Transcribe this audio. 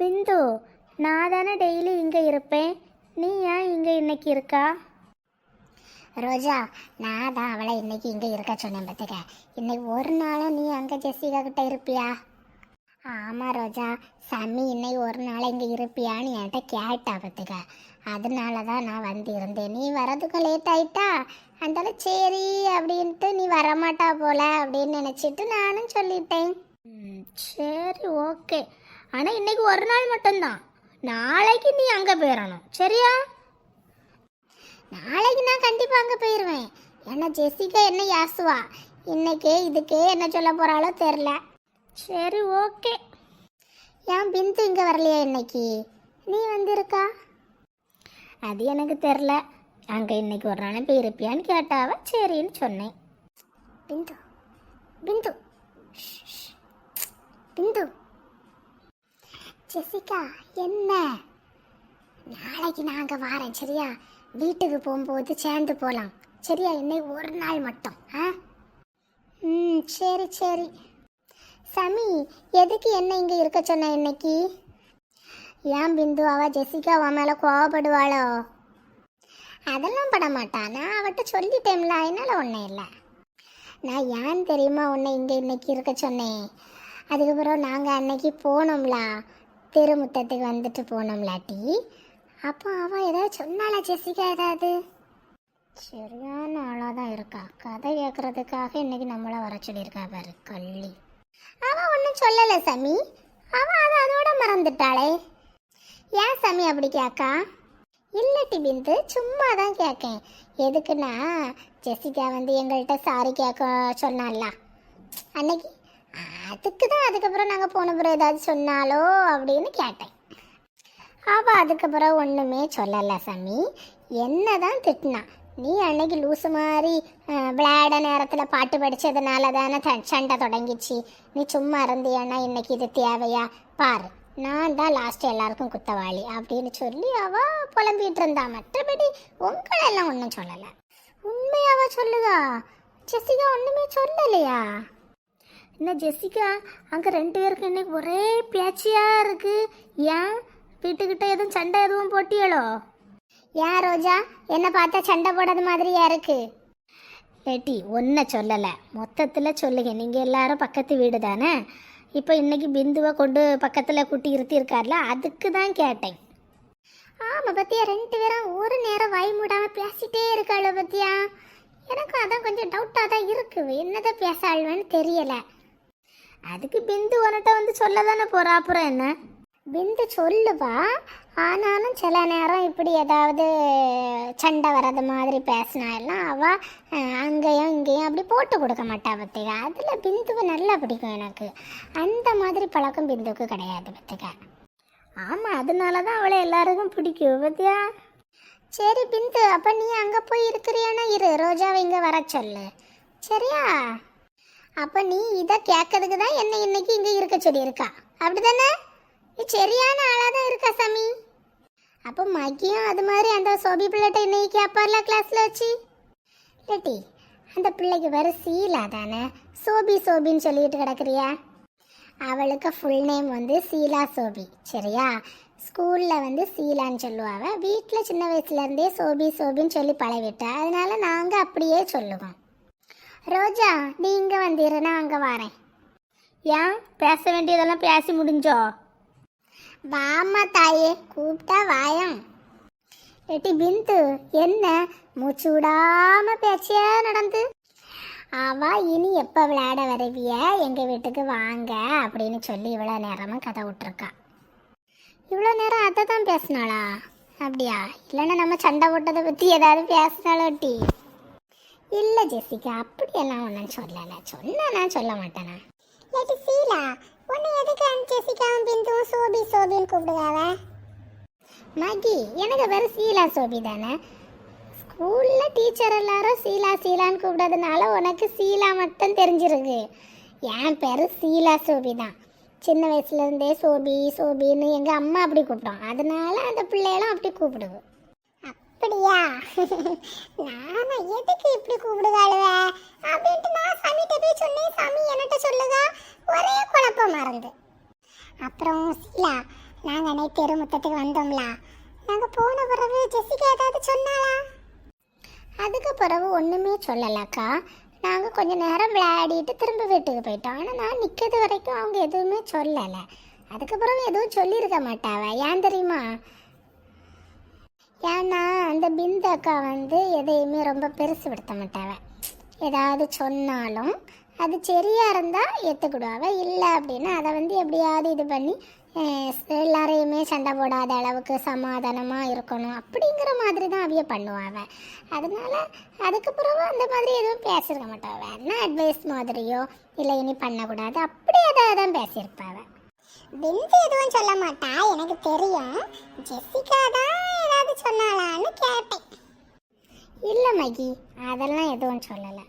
பிந்து நான் தானே டெய்லி இங்கே இருப்பேன். நீ ஏன் இங்கே இன்னைக்கு இருக்கா? ரோஜா நான் தான் அவளை இன்னைக்கு இங்கே இருக்க சொன்னேன் பார்த்துக்க. இன்னைக்கு ஒரு நாளும் நீ அங்கே ஜெசிகா கிட்ட இருப்பியா? ஆமாம் ரோஜா சம்மி இன்னைக்கு ஒரு நாள் இங்கே இருப்பியான்னு என்கிட்ட கேட்டா பார்த்துக்க. அதனால தான் நான் வந்து இருந்தேன் நீ வரதுக்கு லேட் ஆயிட்டா? அதனால சரி அப்படின்ட்டு நீ வரமாட்டா போல அப்படின்னு நினச்சிட்டு நானும் சொல்லிட்டேன். ம், சரி ஓகே ஆனால் இன்னைக்கு ஒரு நாள் மட்டும்தான். நாளைக்கு நீ அங்கே போயிடணும் சரியா? நாளைக்கு நான் கண்டிப்பாக அங்கே போயிடுவேன் ஏன்னா ஜெசிகா என்ன யாசுவா? இன்னைக்கே இதுக்கே என்ன சொல்ல போகிறாளோ தெரில சரி ஓகே. ஏன் பிந்து இங்கே வரலையா இன்னைக்கு? நீ வந்திருக்கா? அது எனக்கு தெரில அங்கே இன்னைக்கு ஒரு நாள் போயிருப்பியான்னு கேட்டாவ. சரின்னு சொன்னேன். பிந்து பிந்து. ஷ். பிந்து. ஜெசிகா என்ன? நாளைக்கு நான் அங்கே சரியா? வீட்டுக்கு போகும்போது சேர்ந்து போகலாம் சரியா? இன்னைக்கு ஒரு நாள் மட்டும் ஆ? ம் சரி சரி. சமி எதுக்கு என்ன இங்கே இருக்க சொன்ன இன்னைக்கு? ஏன் பிந்து அவ ஜெசிகா அவன் மேலே கோவப்படுவாளோ? அதெல்லாம் பட மாட்டா. நான் அவட்ட சொல்லிட்டேன்ல அதனால ஒன்றும் இல்லை. நான் ஏன் தெரியுமா உன்னை இங்கே இன்னைக்கு இருக்க சொன்னேன்? அதுக்கப்புறம் நாங்கள் அன்னைக்கு போனோம்லா. தெருமுத்தத்துக்கு வந்துட்டு போனோம்லாட்டி. அப்போ அவள் ஏதாவது சொன்னாளா ஜெசிகா ஏதாவது? சரியான ஆளாக தான் இருக்கா. கதை கேட்கறதுக்காக இன்னைக்கு நம்மளை வர சொல்லியிருக்கா பாரு கள்ளி. அவள் ஒன்றும் சொல்லலை சமி. அவள் அதை அதோட மறந்துட்டாளே. ஏன் சாமி அப்படி கேட்கா இல்லட்டி பிந்து சும்மா தான் கேட்கேன் எதுக்குன்னா ஜெசிகா வந்து எங்கள்கிட்ட சாரி கேட்க சொன்னால அன்னைக்கு அதுக்கு தான் அதுக்கப்புறம் நாங்கள் போன பிறகு ஏதாவது சொன்னாலோ அப்படின்னு கேட்டேன். அவள் அதுக்கப்புறம் ஒன்றுமே சொல்லலை சாமி. என்ன தான் திட்டினா நீ அன்னைக்கு லூசு மாதிரி விளையாட நேரத்தில் பாட்டு படித்ததுனால தானே த- சண்டை தொடங்கிச்சு. நீ சும்மா இருந்தியன்னா இன்னைக்கு இது தேவையா? பாரு நான் தான் லாஸ்ட் எல்லாருக்கும் குத்தவாளி அப்படின்னு சொல்லி அவ புலம்பிகிட்டு இருந்தா. மற்றபடி உங்களெல்லாம் ஒன்றும் சொல்லலை. உண்மையாவா சொல்லுதா? ஜெசிகா ஒன்றுமே சொல்லலையா? என்ன ஜெசிகா? அங்கே ரெண்டு பேருக்கும் இன்னைக்கு ஒரே பேச்சியாக இருக்குது ஏன்? வீட்டுக்கிட்ட எதுவும் சண்டை எதுவும் போட்டியளோ ஏன் ரோஜா? என்னை பார்த்தா சண்டை போடாத மாதிரியா இருக்கு? ஏட்டி ஒன்றை சொல்லலை. மொத்தத்தில் சொல்லுங்க. நீங்கள் எல்லாரும் பக்கத்து வீடு தானே? இப்போ இன்னைக்கு பிந்துவை கொண்டு பக்கத்தில் குட்டி இருத்தி இருக்கார்ல அதுக்கு தான் கேட்டேன். ஆமாம் பத்தியா ரெண்டு பேரும் ஒரு நேரம் வாய் மூடாமல் பேசிட்டே இருக்காள் பத்தியா? எனக்கும் அதான் கொஞ்சம் டவுட்டாக தான் இருக்குது என்னதான் பேச தெரியலை. அதுக்கு பிந்து உன்கிட்ட வந்து சொல்ல தானே போகிறா அப்புறம் என்ன? பிந்து சொல்லுவா. ஆனாலும் சில நேரம் இப்படி ஏதாவது சண்டை வர்றது மாதிரி பேசினா எல்லாம் அவ அஹ், அங்கேயும் இங்கேயும் அப்படி போட்டு கொடுக்க மாட்டா பத்தியா? அதில் பிந்துவை நல்லா பிடிக்கும் எனக்கு. அந்த மாதிரி பழக்கம் பிந்துவுக்கு கிடையாது பத்திக்கா ஆமாம் அதனால தான் அவளை எல்லாருக்கும் பிடிக்கும் பத்தியா? சரி பிந்து அப்போ நீ அங்கே போய் இருக்கிறியானா இரு. ரோஜாவை இங்கே வர சொல்லு. சரியா? அப்போ நீ இதை கேட்கறதுக்கு தான் என்ன இன்னைக்கு இங்கே இருக்க சொல்லியிருக்கா. அப்படிதானே நீ சரியான ஆளாக தான் இருக்கா சாமி? அப்போ மகியும் அது மாதிரி அந்த சோபி பிள்ளைகிட்ட இன்னைக்கு கேட்பார்ல கிளாஸில் வச்சு? இல்லாட்டி அந்த பிள்ளைக்கு வேறு சீலா தானே? சோபி சோபின்னு சொல்லிட்டு கிடக்குறியா? அவளுக்கு ஃபுல் நேம் வந்து சீலா சோபி சரியா? ஸ்கூலில் வந்து சீலான்னு சொல்லுவாள் வீட்டில் சின்ன வயசுலேருந்தே சோபி சோபின்னு சொல்லி பழகிட்டா. அதனால நாங்கள் அப்படியே சொல்லுவோம். ரோஜா நீ இங்கே வந்துரு நான் அங்கே வரேன். ஏன்? பேச வேண்டியதெல்லாம் பேசி முடிஞ்சோ? வாமா தாயே கூப்பிட்டா வாயம். ஏட்டி பிந்து என்ன? மூச்சு விடாம பேச்சியா நடந்து? அவ இனி எப்போ விளையாட வருவிய? எங்கள் வீட்டுக்கு வாங்க அப்படின்னு சொல்லி இவ்வளோ நேரமும் கதை விட்டுருக்கா. இவ்வளோ நேரம் அதை தான் பேசினாளா? அப்படியா? இல்லைன்னா நம்ம சண்டை போட்டதை பற்றி ஏதாவது பேசினாலோட்டி இல்லை ஜெசிகா அப்படியெல்லாம் ஒன்றும் சொல்லலை. சொன்னா நான் சொல்ல மாட்டேனா? ஏட்டி சீலா உன்னை எதுக்கு ஜெசிகாவும் பிந்துவும் சோபி சோபின்னு கூப்பிடுவாவ மகி எனக்கு வேறு சீலா சோபி தானே? ஸ்கூலில் டீச்சர் எல்லாரும் சீலா சீலான்னு கூப்பிடுறதுனால உனக்கு சீலா மட்டும் தெரிஞ்சிருக்கு. என் பேர் சீலா சோபி தான். சின்ன வயசுலேருந்தே சோபி சோபின்னு எங்கள் அம்மா அப்படி கூப்பிட்டோம். அதனால அந்த பிள்ளைகளும் அப்படி கூப்பிடுவோம் அப்படியா? நானா எதுக்கு இப்படி கூப்பிடுவாளுவ அப்படின்ட்டு நான் சாமிகிட்ட போய் சொன்னேன். சாமி என்கிட்ட சொல்லுதா? ஒரே குழப்பம் மறந்து. அப்புறம் சீலா நாங்கள் அன்னைக்கு தெருமுத்தத்துக்கு வந்தோம்ல. நாங்கள் போன பிறகு ஜெசிகா ஏதாவது சொன்னாளா? அதுக்கு பிறகு ஒன்றுமே சொல்லலக்கா. நாங்கள் கொஞ்சம் நேரம் விளையாடிட்டு திரும்ப வீட்டுக்கு போயிட்டோம். ஆனால் நான் நிற்கிறது வரைக்கும் அவங்க எதுவுமே சொல்லலை. அதுக்கப்புறம் எதுவும் சொல்லியிருக்க மாட்டாவ. ஏன் தெரியுமா? ஏன்னா அந்த பிந்து அக்கா வந்து எதையுமே ரொம்ப பெருசுபடுத்த மாட்டாவ. ஏதாவது சொன்னாலும் அது சரியாக இருந்தால் ஏற்றுக்கிடுவாவ இல்லை அப்படின்னா அதை வந்து எப்படியாவது இது பண்ணி எல்லாரையுமே சண்டை போடாத அளவுக்கு சமாதானமாக இருக்கணும். அப்படிங்கிற மாதிரி தான் அவிய பண்ணுவாவ. அதனால அதுக்கு பிறகு அந்த மாதிரி எதுவும் பேசியிருக்க மாட்டாவ. என்ன அட்வைஸ் மாதிரியோ இல்லை இனி பண்ணக்கூடாது. அப்படி ஏதாவது தான் பேசியிருப்பாவ. பிந்து எதுவும் சொல்ல மாட்டா. எனக்கு தெரியும். ஜெசிகா தான் ஏதாவது சொன்னாளான்னு கேட்டேன். இல்லை மகி அதெல்லாம் எதுவும் சொல்லலை.